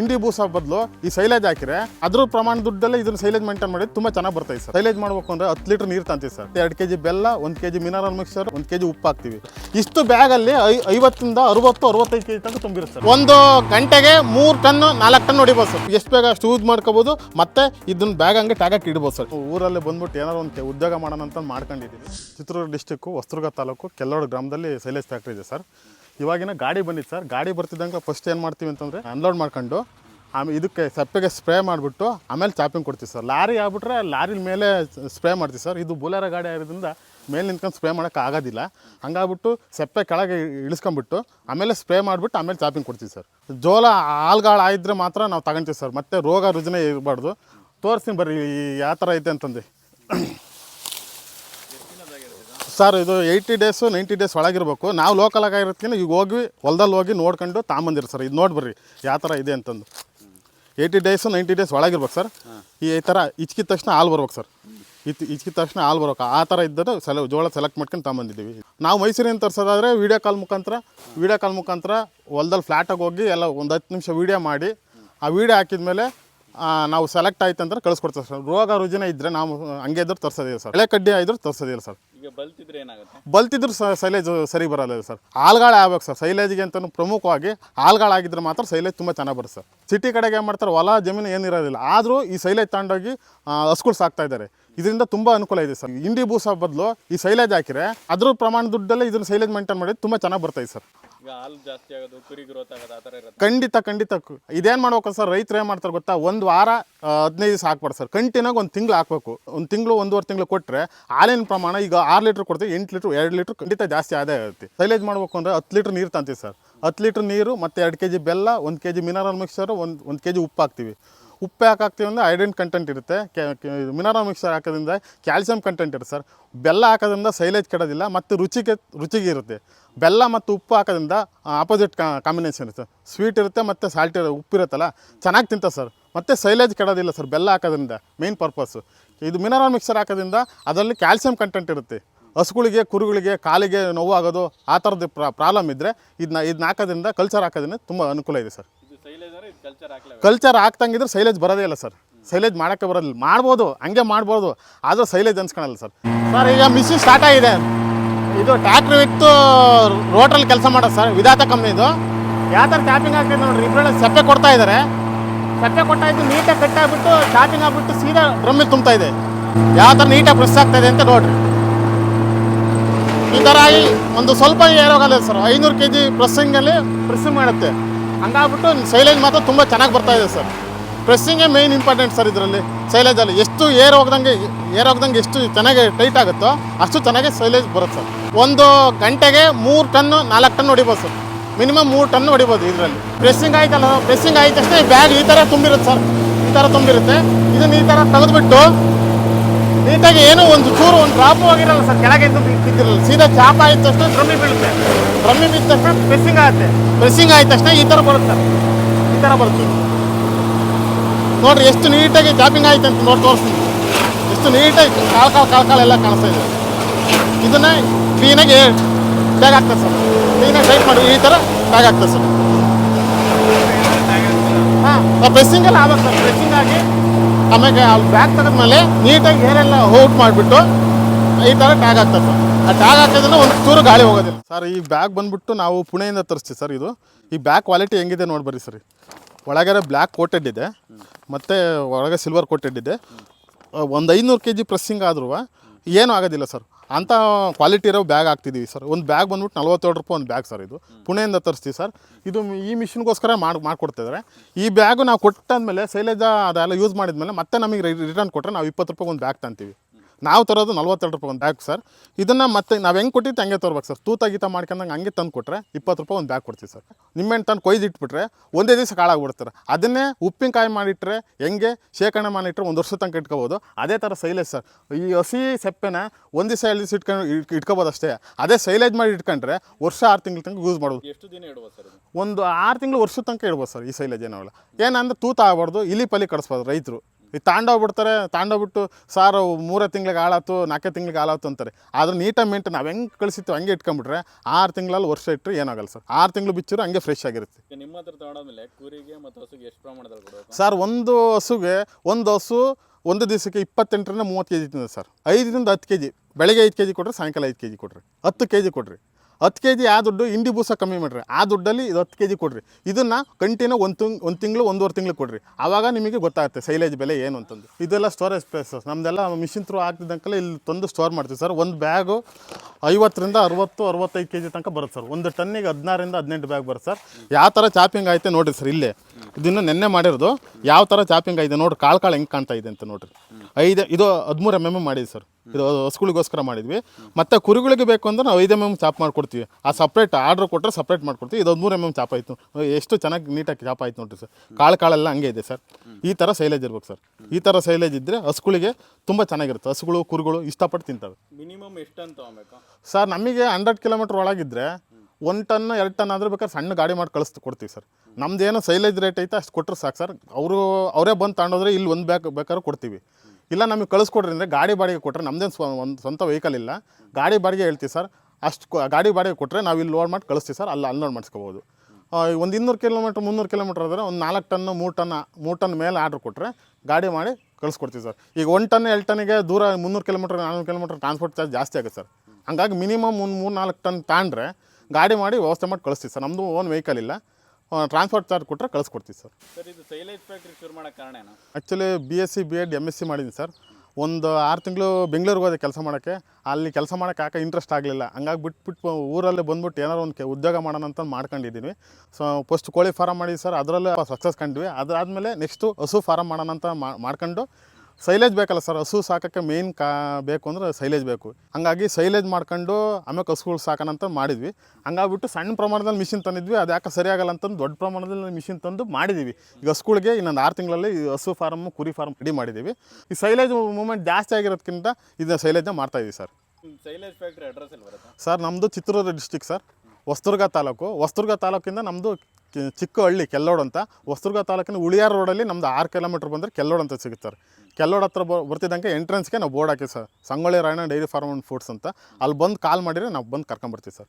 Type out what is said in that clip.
ಇಂಡಿ ಬೂಸ ಬದಲು ಈ ಸೈಲೇಜ್ ಹಾಕಿದ್ರೆ ಅದ್ರ ಪ್ರಮಾಣ ದುಡ್ಡಲ್ಲೇ ಇದನ್ನ ಸೈಲೇಜ್ ಮೇಂಟೈನ್ ಮಾಡಿ ತುಂಬಾ ಚೆನ್ನಾಗಿ ಬರ್ತೈತೆ ಸರ್. ಸೈಲೇಜ್ ಮಾಡ್ಬೇಕು ಅಂದ್ರೆ ಹತ್ತು ಲೀಟರ್ ನೀರು ತಂತೀವಿ ಸರ್. ಎರಡು ಕೆಜಿ ಬೆಲ್ಲ, ಒಂದು ಕೆಜಿ ಮಿನರಲ್ ಮಿಕ್ಸರ್ ಒಂದು ಕೆಜಿ ಉಪ್ಪು ಹಾಕ್ತಿವಿ. ಇಷ್ಟು ಬ್ಯಾಗ್ ಅಲ್ಲಿ ಐವತ್ತಿಂದ ಅರವತ್ತು, ಅರವತ್ತೈದು ಕೆಜಿ ತನಕ ತುಂಬಿರುತ್ತೆ ಒಂದು ಗಂಟೆಗೆ ಮೂರು ಟನ್ ನಾಲ್ಕು ಟನ್ ಹೊಡಿಬೋದು ಸರ್. ಎಷ್ಟು ಬೇಗ ಅಷ್ಟು ಯೂಸ್ ಮಾಡ್ಕೋಬಹುದು ಮತ್ತೆ ಇದನ್ನ ಬ್ಯಾಗ್ ಹಂಗೆ ಟ್ಯಾಗಕ್ಕೆ ಇಡ್ಬೋದು ಸರ್. ಊರಲ್ಲಿ ಬಂದ್ಬಿಟ್ಟು ಏನಾರು ಒಂದು ಉದ್ಯೋಗ ಮಾಡೋಣ ಅಂತ ಮಾಡ್ಕೊಂಡಿದ್ದೀವಿ ಚಿತ್ರದುರ್ಗ ಡಿಸ್ಟಿಕ್ಕು ಹೊಸದುರ್ಗ ತಾಲೂಕು, ಕೆಲ್ಲೋಡು ಗ್ರಾಮದಲ್ಲಿ ಸೈಲೇಜ್ ಫ್ಯಾಕ್ಟ್ರಿ ಇದೆ ಸರ್. ಇವಾಗಿನ ಗಾಡಿ ಬಂದಿತ್ತು ಸರ್. ಗಾಡಿ ಬರ್ತಿದ್ದಂಗೆ ಫಸ್ಟ್ ಏನು ಮಾಡ್ತೀವಿ ಅಂತಂದರೆ ಅನ್ಲೋಡ್ ಮಾಡ್ಕೊಂಡು ಆಮೇಲೆ ಇದಕ್ಕೆ ಸಪ್ಪೆಗೆ ಸ್ಪ್ರೇ ಮಾಡಿಬಿಟ್ಟು ಆಮೇಲೆ ಚಾಪಿಂಗ್ ಕೊಡ್ತೀವಿ ಸರ್. ಲಾರಿ ಆಗ್ಬಿಟ್ರೆ ಲಾರಿ ಮೇಲೆ ಸ್ಪ್ರೇ ಮಾಡ್ತೀವಿ ಸರ್. ಇದು ಬುಲೆರ ಗಾಡಿ ಆಗಿರೋದ್ರಿಂದ ಮೇಲೆ ನಿಂತ್ಕೊಂಡು ಸ್ಪ್ರೇ ಮಾಡೋಕ್ಕೆ ಆಗೋದಿಲ್ಲ. ಹಂಗಾಗ್ಬಿಟ್ಟು ಸಪ್ಪೆ ಕೆಳಗೆ ಇಳಿಸ್ಕೊಂಬಿಟ್ಟು ಆಮೇಲೆ ಸ್ಪ್ರೇ ಮಾಡಿಬಿಟ್ಟು ಆಮೇಲೆ ಚಾಪಿಂಗ್ ಕೊಡ್ತೀವಿ ಸರ್. ಜೋಳ ಹಾಲ್ಗಾಳು ಆಯಿದ್ರೆ ಮಾತ್ರ ನಾವು ತಗೊಂತೀವಿ ಸರ್. ಮತ್ತು ರೋಗ ರುಜಿನ ಇರಬಾರ್ದು. ತೋರಿಸ್ತೀನಿ ಬರ್ರಿ ಯಾವ ಥರ ಐತೆ ಅಂತಂದು ಸರ್ ಇದು ಏಯ್ಟಿ ಡೇಸು ನೈಂಟಿ ಡೇಸ್ ಒಳಗಿರ್ಬೇಕು. ನಾವು ಲೋಕಲ್ ಆಗಿರೋದ್ಕಿಂತ ಈಗ ಹೋಗಿ ಹೊಲದಲ್ಲಿ ಹೋಗಿ ನೋಡ್ಕೊಂಡು ತಾಂಬಂದಿರಿ ಸರ್. ಇದು ನೋಡ್ಬರ್ರಿ ಯಾವ ಥರ ಇದೆ ಅಂತಂದು. ಏಯ್ಟಿ ಡೇಸು ನೈಂಟಿ ಡೇಸ್ ಒಳಗಿರ್ಬೇಕು ಸರ್. ಈ ಥರ ಇಚ್ಕಿದ ತಕ್ಷಣ ಹಾಲು ಬರ್ಬೇಕು ಸರ್. ಇತ್ತು ಇಚ್ಕಿದ ತಕ್ಷಣ ಹಾಲು ಬರ್ಬೇಕು. ಆ ಥರ ಇದ್ದರೆ ಸೆಲೆ ಜೋಳ ಸೆಲೆಕ್ಟ್ ಮಾಡ್ಕೊಂಡು ತಗೊಂಬಂದಿದ್ದೀವಿ ನಾವು ಮೈಸೂರಿಂದ ತರಿಸೋದಾದರೆ ವೀಡಿಯೋ ಕಾಲ್ ಮುಖಾಂತರ ವೀಡಿಯೋ ಕಾಲ್ ಮುಖಾಂತರ ಹೊಲ್ದಲ್ಲಿ ಫ್ಲ್ಯಾಟಾಗಿ ಹೋಗಿ ಎಲ್ಲ ಒಂದು ಹತ್ತು ನಿಮಿಷ ವೀಡಿಯೋ ಮಾಡಿ ಆ ವೀಡಿಯೋ ಹಾಕಿದ್ಮೇಲೆ ಆ, ನಾವು ಸೆಲೆಕ್ಟ್ ಆಯ್ತು ಅಂದ್ರೆ ಕಳಿಸ್ಕೊಡ್ತೇವೆ ಸರ್ ರೋಗ ರುಜಿನ ಇದ್ದರೆ ನಾವು ಹಂಗೆ ಇದ್ರೆ ತರ್ಸೋದಿಲ್ಲ ಸರ್ ಎಳೆ ಕಡ್ಡಿ ಇದ್ರೆ ತರ್ಸೋದಿಲ್ಲ ಸರ್ ಈಗ ಬಲ್ತಿದ್ರೆ ಏನಾಗುತ್ತೆ? ಬಲ್ತಿದ್ರು ಸ ಸೈಲೇಜ್ ಸರಿ ಬರಲ್ಲ ಸರ್ ಆಲ್ಗಾಳ ಆಗ್ಬೇಕು ಸರ್ ಸೈಲೇಜ್ಗೆ ಅಂತ ಪ್ರಮುಖವಾಗಿ ಆಲ್ಗಾಳ ಆಗಿದ್ರೆ ಮಾತ್ರ ಸೈಲೇಜ್ ತುಂಬ ಚೆನ್ನಾಗಿ ಬರುತ್ತೆ ಸರ್ ಸಿಟಿ ಕಡೆಗೆ ಏನು ಮಾಡ್ತಾರೆ ಹೊಲ ಜಮೀನು ಏನಿರೋದಿಲ್ಲ ಆದರೂ ಈ ಸೈಲೇಜ್ ತಗೊಂಡೋಗಿ ಹಸ್ಗಳು ಸಾಕ್ತಾ ಇದ್ದಾರೆ. ಇದರಿಂದ ತುಂಬ ಅನುಕೂಲ ಇದೆ ಸರ್ ಇಂಡಿ ಬೂಸ ಬದಲು ಈ ಸೈಲೇಜ್ ಹಾಕಿದ್ರೆ ಅದ್ರ ಪ್ರಮಾಣ ದುಡ್ಡಲ್ಲೇ ಇದನ್ನ ಸೈಲೇಜ್ ಮೇಂಟೈನ್ ಮಾಡಿ ತುಂಬ ಚೆನ್ನಾಗಿ ಬರ್ತೈತೆ ಸರ್ ಖಂಡಿತ ಖಂಡಿತ. ಇದೇನು ಮಾಡ್ಬೇಕು ಸರ್? ರೈತರು ಏನು ಮಾಡ್ತಾರೆ ಗೊತ್ತಾ? ಒಂದು ವಾರ ಹದಿನೈದು ದಿವಸ ಹಾಕ್ಬಾರ್ದು ಸರ್. ಕಂಟಿನಾಗ ಒಂದು ತಿಂಗಳು ಹಾಕ್ಬೇಕು. ಒಂದು ತಿಂಗಳು, ಒಂದೂವರೆ ತಿಂಗಳು ಕೊಟ್ಟರೆ ಹಾಲಿನ ಪ್ರಮಾಣ ಈಗ ಆರು ಲೀಟ್ರ್ ಕೊಡ್ತೀವಿ, ಎಂಟು ಲೀಟ್ರ್, ಎರಡು ಲೀಟ್ರ್ ಖಂಡಿತ ಜಾಸ್ತಿ ಆದಾಯ ಆಗುತ್ತೆ. ಸೈಲೇಜ್ ಮಾಡ್ಬೇಕು ಅಂದರೆ ಹತ್ತು ಲೀಟ್ರ್ ನೀರು ತಂತೀವಿ ಸರ್. ಹತ್ತು ಲೀಟ್ರ್ ನೀರು ಮತ್ತು ಎರಡು ಕೆ ಜಿ ಬೆಲ್ಲ, ಒಂದು ಕೆ ಜಿ ಮಿನರಲ್ ಮಿಕ್ಸರು ಒಂದು ಒಂದು ಕೆ ಜಿ ಉಪ್ಪು ಹಾಕ್ತೀವಿ. ಉಪ್ಪು ಯಾಕೆ ಹಾಕ್ತೀವಿ ಅಂದರೆ ಐಡೆಂಟ್ ಕಂಟೆಂಟ್ ಇರುತ್ತೆ. ಮಿನರಲ್ ಮಿಕ್ಸರ್ ಹಾಕೋದ್ರಿಂದ ಕ್ಯಾಲ್ಸಿಯಂ ಕಂಟೆಂಟ್ ಇರುತ್ತೆ ಸರ್. ಬೆಲ್ಲ ಹಾಕೋದ್ರಿಂದ ಸೈಲೇಜ್ ಕೆಡೋದಿಲ್ಲ ಮತ್ತು ರುಚಿಗೆ ರುಚಿಗೆ ಇರುತ್ತೆ. ಬೆಲ್ಲ ಮತ್ತು ಉಪ್ಪು ಹಾಕೋದ್ರಿಂದ ಆಪೋಸಿಟ್ ಕಾಂಬಿನೇಷನ್ ಇರುತ್ತೆ. ಸ್ವೀಟ್ ಇರುತ್ತೆ ಮತ್ತು ಸಾಲ್ಟ್ ಉಪ್ಪು ಇರುತ್ತಲ್ಲ, ಚೆನ್ನಾಗಿ ತಿಂತ ಸರ್. ಮತ್ತು ಸೈಲೇಜ್ ಕೆಡೋದಿಲ್ಲ ಸರ್ ಬೆಲ್ಲ ಹಾಕೋದ್ರಿಂದ ಮೇನ್ ಪರ್ಪಸ್ಸು ಇದು ಮಿನರಲ್ ಮಿಕ್ಸರ್ ಹಾಕೋದ್ರಿಂದ ಅದರಲ್ಲಿ ಕ್ಯಾಲ್ಸಿಯಂ ಕಂಟೆಂಟ್ ಇರುತ್ತೆ. ಹಸುಗಳಿಗೆ, ಕುರುಗಳಿಗೆ, ಕಾಲಿಗೆ ನೋವು ಆಗೋದು, ಆ ಥರದ್ದು ಪ್ರಾಬ್ಲಮ್ ಇದ್ದರೆ ಇದನ್ನ ಇದನ್ನ ಹಾಕೋದ್ರಿಂದ ಕಲ್ಚರ್ ಹಾಕೋದ್ರಿಂದ ತುಂಬ ಅನುಕೂಲ ಇದೆ ಸರ್. ಕಲ್ಚರ್ ಹಾಕ್ತಂಗಿದ್ರೆ ಸೈಲೇಜ್ ಬರೋದೇ ಇಲ್ಲ ಸರ್ ಸೈಲೇಜ್ ಮಾಡೋಕ್ಕೆ ಬರೋದಿಲ್ಲ. ಮಾಡ್ಬೋದು, ಹಂಗೆ ಮಾಡ್ಬೋದು, ಆದರೂ ಸೈಲೇಜ್ ಅನ್ಸ್ಕೊಳಲ್ಲ ಸರ್ ಸರ್ ಈಗ ಮಿಷಿನ್ ಸ್ಟಾರ್ಟ್ ಆಗಿದೆ. ಇದು ಟ್ಯಾಕ್ಟ್ರಿ ವಿತ್ತು ರೋಟ್ರಲ್ಲಿ ಕೆಲಸ ಮಾಡೋದು ಸರ್ ವಿಧಾತ ಕಂಪ್ನಿದು ಯಾವ ಥರ ಟ್ಯಾಪಿಂಗ್ ಆಗ್ತಿದೆ ನೋಡ್ರಿ ಇಬ್ಬರಲ್ಲಿ ಸಪ್ಪೆ ಕೊಡ್ತಾ ಇದ್ದಾರೆ ಸಪ್ಪೆ ಕೊಡ್ತಾ ಇದ್ದು ನೀಟಾಗಿ ಕಟ್ಟಾಗ್ಬಿಟ್ಟು ಟ್ಯಾಪಿಂಗ್ ಆಗ್ಬಿಟ್ಟು ಸೀದಾ ಡ್ರಮ್ಮಿಗೆ ತುಂಬ್ತಾ ಇದೆ. ಯಾವ ಥರ ನೀಟಾಗಿ ಪ್ರೆಸ್ ಆಗ್ತಾ ಇದೆ ಅಂತ ನೋಡ್ರಿ. ಈ ಥರ ಒಂದು ಸ್ವಲ್ಪ ಏರೋಗಲ್ಲ ಸರ್ ಐನೂರು ಕೆ ಜಿ ಪ್ರೆಸ್ಸಿಂಗಲ್ಲಿ ಪ್ರೆಸ್ಸಿಂಗ್ ಮಾಡುತ್ತೆ. ಹಂಗಾಗ್ಬಿಟ್ಟು ಸೈಲೇಜ್ ಮಾತ್ರ ತುಂಬ ಚೆನ್ನಾಗಿ ಬರ್ತಾ ಇದೆ ಸರ್. ಪ್ರೆಸ್ಸಿಂಗೇ ಮೇಯ್ನ್ ಇಂಪಾರ್ಟೆಂಟ್ ಸರ್ ಇದರಲ್ಲಿ. ಸೈಲೇಜಲ್ಲಿ ಎಷ್ಟು ಏರ್ ಹೋಗ್ದಂಗೆ ಏರ್ ಹೋಗ್ದಂಗೆ ಎಷ್ಟು ಚೆನ್ನಾಗಿ ಟೈಟ್ ಆಗುತ್ತೋ ಅಷ್ಟು ಚೆನ್ನಾಗಿ ಸೈಲೇಜ್ ಬರುತ್ತೆ ಸರ್. ಒಂದು ಗಂಟೆಗೆ ಮೂರು ಟನ್ನು ನಾಲ್ಕು ಟನ್ ಹೊಡಿಬೋದು ಸರ್. ಮಿನಿಮಮ್ ಮೂರು ಟನ್ ಹೊಡಿಬೋದು ಇದರಲ್ಲಿ. ಪ್ರೆಸ್ಸಿಂಗ್ ಆಯ್ತಲ್ಲ ಪ್ರೆಸ್ಸಿಂಗ್ ಆಯ್ತ ತಕ್ಷಣ ಬ್ಯಾಗ್ ಈ ಥರ ತುಂಬಿರುತ್ತೆ ಸರ್. ಈ ಥರ ತುಂಬಿರುತ್ತೆ. ಇದನ್ನು ಈ ಥರ ತೆಗೆದುಬಿಟ್ಟು ನೀಟಾಗಿ ಏನೋ ಒಂದು ಚೂರು ಒಂದು ಡ್ರಾಪು ಆಗಿರಲ್ಲ ಸರ್. ಕೆಳಗೆ ಇದ್ದು ಬಿದ್ದಿರಲ್ಲ ಸೀದಾ ಚಾಪ ಆಯ್ತು ತಕ್ಷಣ ಡ್ರಮ್ಮಿ ಬೀಳುತ್ತೆ. ಡ್ರಮ್ಮಿ ಇದ್ದ ತಕ್ಷಣ ಪ್ರೆಸ್ಸಿಂಗ್ ಆಗುತ್ತೆ ಪ್ರೆಸ್ಸಿಂಗ್ ಆಯ್ತ ತಕ್ಷಣ ಈ ಥರ ಬರುತ್ತೆ. ಈ ಥರ ಬರುತ್ತೆ. ನೋಡ್ರಿ, ಎಷ್ಟು ನೀಟಾಗಿ ಜಾಪಿಂಗ್ ಆಯ್ತು ಅಂತ ನೋಡಿ ತೋರಿಸ್ತೀನಿ. ಎಷ್ಟು ನೀಟಾಗಿ ಕಾಳು ಕಾಳು ಕಾಳು ಎಲ್ಲ ಕಾಣಿಸ್ತಾ ಇದೆ. ಇದನ್ನ ಕ್ಲೀನಾಗಿ ಬ್ಯಾಗ್ ಆಗ್ತದೆ ಸರ್. ಕ್ಲೀನಾಗಿ ಟೈಟ್ ಮಾಡಿ. ಈ ಥರ ಬ್ಯಾಗ್ ಆಗ್ತದೆ ಸರ್. ಹಾಂ ಪ್ರೆಸ್ಸಿಂಗ್ ಎಲ್ಲ ಆಗುತ್ತೆ ಸರ್. ಪ್ರೆಸ್ಸಿಂಗ್ ಆಗಿ ಆಮೇಲೆ ಅಲ್ಲಿ ಬ್ಯಾಗ್ ತೆಗೆದ್ಮೇಲೆ ನೀಟಾಗಿ ಏನೆಲ್ಲ ಔಟ್ ಮಾಡಿಬಿಟ್ಟು ಈ ಥರ ಟ್ಯಾಗ್ ಆಗ್ತದೆ ಸರ್. ಆ ಒಂದು ಚೂರು ಗಾಳಿ ಹೋಗೋದಿಲ್ಲ. ಸರ್, ಈ ಬ್ಯಾಗ್ ಬಂದ್ಬಿಟ್ಟು ನಾವು ಪುಣೆಯಿಂದ ತರಿಸ್ತೀವಿ ಸರ್ ಇದು. ಈ ಬ್ಯಾಗ್ ಕ್ವಾಲಿಟಿ ಹೆಂಗಿದೆ ನೋಡ್ಬರ್ರಿ ಸರ್. ಒಳಗಡೆ ಬ್ಲ್ಯಾಕ್ ಕೋಟೆಡ್ ಇದೆ. ಮತ್ತು ಒಳಗೆ ಸಿಲ್ವರ್ ಕೋಟೆಡ್ ಇದೆ. ಒಂದು ಐನೂರು ಕೆ ಜಿ ಪ್ರೆಸ್ಸಿಂಗ್ ಆದ್ರೂ ಏನೂ ಆಗೋದಿಲ್ಲ ಸರ್. ಅಂಥ ಕ್ವಾಲಿಟಿ ಇರೋ ಬ್ಯಾಗ್ ಹಾಕ್ತಿದ್ದೀವಿ ಸರ್. ಒಂದು ಬ್ಯಾಗ್ ಬಂದ್ಬಿಟ್ಟು ನಲ್ವತ್ತೇಳು ರೂಪಾಯಿ ಒಂದು ಬ್ಯಾಗ್ ಸರ್ ಇದು. ಪುಣೆಯಿಂದ ತರಿಸ್ತೀವಿ ಸರ್. ಇದು ಈ ಮಿಷಿನ್ಗೋಸ್ಕರ ಮಾಡಿ ಮಾಡಿಕೊಡ್ತಿದ್ದಾರೆ ಈ ಬ್ಯಾಗು ನಾವು ಕೊಟ್ಟಾದ್ಮೇಲೆ ಸೈಲೇಜ ಅದೆಲ್ಲ ಯೂಸ್ ಮಾಡಿದ ಮೇಲೆ ಮತ್ತೆ ನಮಗೆ ರಿಟರ್ನ್ ಕೊಟ್ಟರೆ ನಾವು ಇಪ್ಪತ್ತು ರೂಪಾಯಿ ಒಂದು ಬ್ಯಾಗ್ ತಂತೀವಿ. ನಾವು ತರೋದು ನಲ್ವತ್ತೆರಡು ರೂಪಾಯಿ ಒಂದು ಬ್ಯಾಗ್ ಸರ್ ಇದನ್ನು ಮತ್ತೆ ನಾವು ಹೆಂಗೆ ಕೊಟ್ಟಿದ್ದು ಹಂಗೆ ತರ್ಬೇಕು ಸರ್ ತೂತ ಗೀತ ಮಾಡ್ಕೊಂಡಂಗೆ ಹಂಗೆ ತಂದು ಕೊಟ್ಟರೆ ಇಪ್ಪತ್ತು ರೂಪಾಯಿ ಒಂದು ಬ್ಯಾಗ್ ಕೊಡ್ತೀವಿ ಸರ್ ನಿಮ್ಮೆಣ್ಣು ತಂದು ಕೊಯ್ದಿಟ್ಬಿಟ್ರೆ ಒಂದೇ ದಿವಸ ಕಾಳಾಗ್ಬಿಡ್ತಾರೆ. ಅದನ್ನೇ ಉಪ್ಪಿನಕಾಯಿ ಮಾಡಿಟ್ರೆ ಹೆಂಗೆ ಶೇಖರಣೆ ಮಾಡಿಟ್ರೆ ಒಂದು ವರ್ಷ ತನಕ ಇಟ್ಕೋಬೋದು. ಅದೇ ಥರ ಸೈಲೇಜ್ ಸರ್ ಈ ಹಸಿ ಸೆಪ್ಪೆನ ಒಂದು ದಿವಸ ಎರಡು ದಿವಸ ಇಟ್ಕೊಂಡು ಇಟ್ಕೋಬೋದು ಅಷ್ಟೇ. ಅದೇ ಸೈಲೇಜ್ ಮಾಡಿ ಇಟ್ಕೊಂಡ್ರೆ ವರ್ಷ ಆರು ತಿಂಗಳ ತನಕ ಯೂಸ್ ಮಾಡ್ಬೋದು. ಎಷ್ಟು ದಿನ ಇಡ್ಬೋದು ಸರ್ ಒಂದು ಆರು ತಿಂಗಳು ವರ್ಷದ ತನಕ ಇಡ್ಬೋದು ಸರ್ ಈ ಸೈಲೇಜ್ ಏನವಲ್ಲ ಏನಂದ್ರೆ ತೂತ ಆಗಬಾರ್ದು ಇಲಿ ಪಲಿ ಕಡಿಸ್ಬಾರ್ದು ರೈತರು. ಈ ತಾಂಡೋಗ್ಬಿಡ್ತಾರೆ ತಾಂಡೋಗ್ಬಿಟ್ಟು ಸಾರು ಮೂರೇ ತಿಂಗ್ಳಿಗೆ ಹಾಳಾತು ನಾಲ್ಕೇ ತಿಂಗ್ಳಿಗೆ ಹಾಳಾತು ಅಂತಾರೆ. ಆದ್ರೆ ನೀಟಾಗಿ ಮೇಂಟೈನ್ ನಾವು ಹೆಂಗೆ ಕಳಿಸಿತ್ತು ಹಂಗೆ ಇಟ್ಕೊಂಡ್ಬಿಟ್ರೆ ಆರು ತಿಂಗಳಲ್ಲಿ ವರ್ಷ ಇಟ್ಟರೆ ಏನಾಗಲ್ಲ ಸರ್. ಆರು ತಿಂಗಳು ಬಿಚ್ಚಿರು ಹಂಗೆ ಫ್ರೆಶ್ ಆಗಿರುತ್ತೆ. ನಿಮ್ಮ ಹತ್ರ ತಗೊಂಡಾದ್ಮೇಲೆ ಕುರಿಗೆ ಮತ್ತು ಹಸುಗೆ ಎಷ್ಟು ಪ್ರಮಾಣದಲ್ಲಿ ಕೊಡೋದು ಸರ್ ಒಂದು ಹಸುಗೆ ಒಂದು ಹಸು ಒಂದು ದಿವಸಕ್ಕೆ ಇಪ್ಪತ್ತೆಂಟರಿಂದ ಮೂವತ್ತು ಕೆ ಜಿ ತಿಂದ ಸರ್. ಐದರಿಂದ ಹತ್ತು ಕೆ ಜಿ ಬೆಳಗ್ಗೆ ಐದು ಕೆ ಜಿ ಕೊಟ್ಟರೆ ಸಾಯಂಕಾಲ ಐದು ಕೆ ಜಿ ಕೊಡ್ರಿ ಹತ್ತು ಕೆ ಜಿ ಕೊಡ್ರಿ ಹತ್ತು ಕೆ ಜಿ ಆ ದುಡ್ಡು ಇಂಡಿ ಬೂಸ ಕಮ್ಮಿ ಮಾಡಿರಿ. ಆ ದುಡ್ಡಲ್ಲಿ ಇದು ಹತ್ತು ಕೆ ಜಿ ಕೊಡಿರಿ. ಇದನ್ನು ಕಂಟಿನ್ಯೂ ಒಂದು ತಿಂಗ್, ಒಂದು ತಿಂಗಳು, ಒಂದೂವರೆ ತಿಂಗಳು ಕೊಡ್ರಿ. ಆವಾಗ ನಿಮಗೆ ಗೊತ್ತಾಗುತ್ತೆ ಸೈಲೇಜ್ ಬೆಲೆ ಏನು ಅಂತಂದು. ಇದೆಲ್ಲ ಸ್ಟೋರೇಜ್ ಪ್ಲೇಸ್ ನಮ್ಮದೆಲ್ಲ ಮಿಷಿನ್ ಥ್ರೂ ಹಾಕ್ತಿದ್ದಂಕಲ್ಲ ಇಲ್ಲಿ ತಂದು ಸ್ಟೋರ್ ಮಾಡ್ತೀವಿ ಸರ್. ಒಂದು ಬ್ಯಾಗು ಐವತ್ತರಿಂದ ಅರವತ್ತು, ಅರವತ್ತೈದು ಕೆ ಜಿ ತನಕ ಬರುತ್ತೆ ಸರ್. ಒಂದು ಟನ್ನಿಗೆ ಹದಿನಾರರಿಂದ ಹದಿನೆಂಟು ಬ್ಯಾಗ್ ಬರುತ್ತೆ ಸರ್. ಯಾವ ಥರ ಚಾಪಿಂಗ್ ಐತೆ ನೋಡಿರಿ ಸರ್ ಇಲ್ಲೇ. ಇದನ್ನು ನೆನ್ನೆ ಮಾಡಿರೋದು. ಯಾವ ಥರ ಚಾಪಿಂಗ್ ಐತೆ ನೋಡಿರಿ. ಕಾಳು ಕಾಳು ಹೆಂಗೆ ಕಾಣ್ತಾ ಇದೆ ಅಂತ ನೋಡಿರಿ. ಐದು, ಇದು ಹದಿಮೂರು ಎಂ ಎಂ ಮಾಡಿದ್ವಿ ಸರ್. ಇದು ಹಸುಗಳಿಗೋಸ್ಕರ ಮಾಡಿದ್ವಿ. ಮತ್ತು ಕುರಿಗಳಿಗೆ ಬೇಕು ಅಂದ್ರೆ ನಾವು ಐದು ಎಂ ಎಂ ಚಾಪ್ ಮಾಡಿಕೊಡ್ತೀವಿ. ಆ ಸಪ್ರೇಟ್ ಆರ್ಡ್ರ್ ಕೊಟ್ಟರೆ ಸಪ್ರೇಟ್ ಮಾಡ್ಕೊಡ್ತೀವಿ. ಇದೊಂದು ಮೂರು ಎಂ ಎಂ ಚಾಪ್ ಆಯಿತು. ಎಷ್ಟು ಚೆನ್ನಾಗಿ ನೀಟಾಗಿ ಚಾಪ್ ಆಯ್ತು ನೋಡ್ರಿ ಸರ್. ಕಾಳು ಕಾಳೆಲ್ಲ ಹಂಗೆ ಇದೆ ಸರ್. ಈ ಥರ ಸೈಲೇಜ್ ಇರ್ಬೇಕು ಸರ್. ಈ ಥರ ಸೈಲೇಜ್ ಇದ್ದರೆ ಹಸುಗಳಿಗೆ ತುಂಬ ಚೆನ್ನಾಗಿರುತ್ತೆ. ಹಸುಗಳು ಕುರುಗಳು ಇಷ್ಟಪಟ್ಟು ತಿಂತವೆ. ಮಿನಿಮಮ್ ಎಷ್ಟು ಅಂತ ಸರ್ ನಮಗೆ ಹಂಡ್ರೆಡ್ ಕಿಲೋಮೀಟ್ರ್ ಒಳಗಿದ್ರೆ ಒಂದು ಟನ್ ಎರಡು ಟನ್ ಆದರೂ ಬೇಕಾದ್ರೆ ಸಣ್ಣ ಗಾಡಿ ಮಾಡಿ ಕಳಿಸ್ತು ಕೊಡ್ತೀವಿ ಸರ್. ನಮ್ದೇನು ಸೈಲೇಜ್ ರೇಟ್ ಐತೆ ಅಷ್ಟು ಕೊಟ್ಟರೆ ಸಾಕು ಸರ್. ಅವರು ಅವರೇ ಬಂದು ತಗೊಂಡೋದ್ರೆ ಇಲ್ಲಿ ಒಂದು ಬ್ಯಾಗ್ ಬೇಕಾದ್ರೂ ಕೊಡ್ತೀವಿ. ಇಲ್ಲ, ನಮಗೆ ಕಳಿಸ್ಕೊಡ್ರಿ ಅಂದರೆ ಗಾಡಿ ಬಾಡಿಗೆ ಕೊಟ್ಟರೆ ನಮ್ಮದೇನು ಸ್ವ ಒಂದು ಸ್ವಂತ ವೆಹಿಕಲ್ ಇಲ್ಲ. ಗಾಡಿ ಬಾಡಿಗೆ ಹೇಳ್ತೀವಿ ಸರ್. ಅಷ್ಟು ಗಾಡಿ ಬಾಡಿಗೆ ಕೊಟ್ಟರೆ ನಾವು ಇಲ್ಲಿ ಲೋಡ್ ಮಾಡಿ ಕಳಿಸ್ತೀವಿ ಸರ್. ಅಲ್ಲಿ, ಅನ್ಲೋಡ್ ಮಾಡಿಸ್ಕೋಬೋದು. ಒಂದು ಇನ್ನೂರು ಕಿಲೋಮೀಟ್ರ್ ಮುನ್ನೂರು ಕಿಲೋಮೀಟ್ರ್ ಆದರೆ ಒಂದು ನಾಲ್ಕು ಟನ್ನು ಮೂರು ಟನ್ ಮೂರು ಟನ್ ಮೇಲೆ ಆರ್ಡ್ರ್ ಕೊಟ್ಟರೆ ಗಾಡಿ ಮಾಡಿ ಕಳಿಸ್ಕೊಡ್ತೀವಿ ಸರ್. ಈಗ ಒಂದು ಟನ್ ಎರಡು ಟನ್ನಿಗೆ ದೂರ ಮುನ್ನೂರು ಕಿಲೋಮೀಟ್ರ್ ನಾನ್ನೂರು ಕಿಲೋಮೀಟ್ರ್ ಟ್ರಾನ್ಸ್ಪೋರ್ಟ್ ಚಾರ್ಜ್ ಜಾಸ್ತಿ ಆಗುತ್ತೆ ಸರ್. ಹಂಗಾಗಿ ಮಿನಿಮಮ್ ಒಂದು ಮೂರು ನಾಲ್ಕು ಟನ್ ತಾಂಡ್ರೆ ಗಾಡಿ ಮಾಡಿ ವ್ಯವಸ್ಥೆ ಮಾಡಿ ಕಳಿಸ್ತೀವಿ ಸರ್. ನಮ್ಮದು ಓನ್ ವೆಹಿಕಲ್ ಇಲ್ಲ. ಟ್ರಾನ್ಸ್ಪೋರ್ಟ್ ಚಾರ್ಜ್ ಕೊಟ್ಟರೆ ಕಳಿಸ್ಕೊಡ್ತೀವಿ ಸರ್. ಸರ್ ಇದು ಸೈಲೇಜ್ ಫ್ಯಾಕ್ಟ್ರಿ ಶುರು ಮಾಡೋ ಕಾರಣ ಏನು? Actually B S C B Ed M S C ಮಾಡಿದ್ದೀನಿ ಸರ್. ಒಂದು ಆರು ತಿಂಗಳು ಬೆಂಗಳೂರಿಗೆ ಹೋದೆ ಕೆಲಸ ಮಾಡೋಕ್ಕೆ. ಅಲ್ಲಿ ಕೆಲಸ ಮಾಡೋಕ್ಕೆ ಹಾಕೋ ಇಂಟ್ರೆಸ್ಟ್ ಆಗಲಿಲ್ಲ. ಹಂಗಾಗಿ ಬಿಟ್ಬಿಟ್ಟು ಊರಲ್ಲೇ ಬಂದ್ಬಿಟ್ಟು ಏನಾರು ಒಂದು ಕೆ ಉದ್ಯೋಗ ಮಾಡೋಣ ಅಂತ ಮಾಡ್ಕೊಂಡಿದ್ದೀನಿ. ಸೊ ಫಸ್ಟ್ ಕೋಳಿ ಫಾರಮ್ ಮಾಡಿದ್ವಿ ಸರ್. ಅದರಲ್ಲೇ ಸಕ್ಸಸ್ ಕಂಡ್ವಿ. ಅದಾದಮೇಲೆ ನೆಕ್ಸ್ಟು ಹಸು ಫಾರಮ್ ಮಾಡೋಣ ಅಂತ ಮಾ- ಮಾಡ್ಕೊಂಡು ಸೈಲೇಜ್ ಬೇಕಲ್ಲ ಸರ್ ಹಸು ಸಾಕೋಕ್ಕೆ ಮೇಯ್ನ್ ಕಾ ಬೇಕು ಅಂದ್ರೆ ಸೈಲೇಜ್ ಬೇಕು. ಹಂಗಾಗಿ ಸೈಲೇಜ್ ಮಾಡ್ಕೊಂಡು ಆಮೇಲೆ ಹಸುಗಳು ಸಾಕೋಣ ಅಂತ ಮಾಡಿದ್ವಿ. ಹಂಗಾಗ್ಬಿಟ್ಟು ಸಣ್ಣ ಪ್ರಮಾಣದಲ್ಲಿ ಮಿಷಿನ್ ತಂದಿದ್ವಿ ಅದು ಯಾಕೆ ಸರಿಯಾಗಲ್ಲ ಅಂತಂದು ದೊಡ್ಡ ಪ್ರಮಾಣದಲ್ಲಿ ಮಿಷಿನ್ ತಂದು ಮಾಡಿದ್ದೀವಿ ಈಗ ಹಸುಗಳಿಗೆ ಇನ್ನೊಂದು ಆರು ತಿಂಗಳಲ್ಲಿ ಈ ಹಸು ಫಾರಮ್ ಕುರಿ ಫಾರ್ಮ್ ರೆಡಿ ಮಾಡಿದ್ದೀವಿ ಈ ಸೈಲೇಜ್ ಮೂಮೆಂಟ್ ಜಾಸ್ತಿ ಆಗಿರೋದಕ್ಕಿಂತ ಇದನ್ನ ಸೈಲೇಜ್ನ ಮಾಡ್ತಾಯಿದ್ದೀವಿ sir. Silage factory address sir ನಮ್ಮದು ಚಿತ್ರದುರ್ಗ ಡಿಸ್ಟಿಕ್ ಸರ್. ಹೊಸದುರ್ಗ ತಾಲೂಕು. ಹೊಸದುರ್ಗ ತಾಲೂಕಿಂದ ನಮ್ಮದು ಚಿಕ್ಕ ಹಳ್ಳಿ ಕೆಲ್ಲೋಡ್ ಅಂತ. ಹೊಸದುರ್ಗ ತಾಲೂಕಿನ ಉಳಿಯಾರ ರೋಡಲ್ಲಿ ನಮ್ದು ಆರು ಕಿಲೋಮೀಟ್ರ್ ಬಂದರೆ ಕೆಲ್ಲೋಡ್ ಅಂತ ಸಿಗುತ್ತೆ ಸರ್ ಕೆಲ್ಲೋಡ್ ಹತ್ರ ಬ, ಬರ್ತಿದ್ದಂಗೆ ಎಂಟ್ರೆನ್ಸ್ಗೆ ನಾವು board hockey sir Sangolli Rayanna dairy farm and foods ಅಂತ. ಅಲ್ಲಿ ಬಂದು ಕಾಲ್ ಮಾಡಿದರೆ ನಾವು ಬಂದು ಕರ್ಕೊಂಬರ್ತೀವಿ ಸರ್.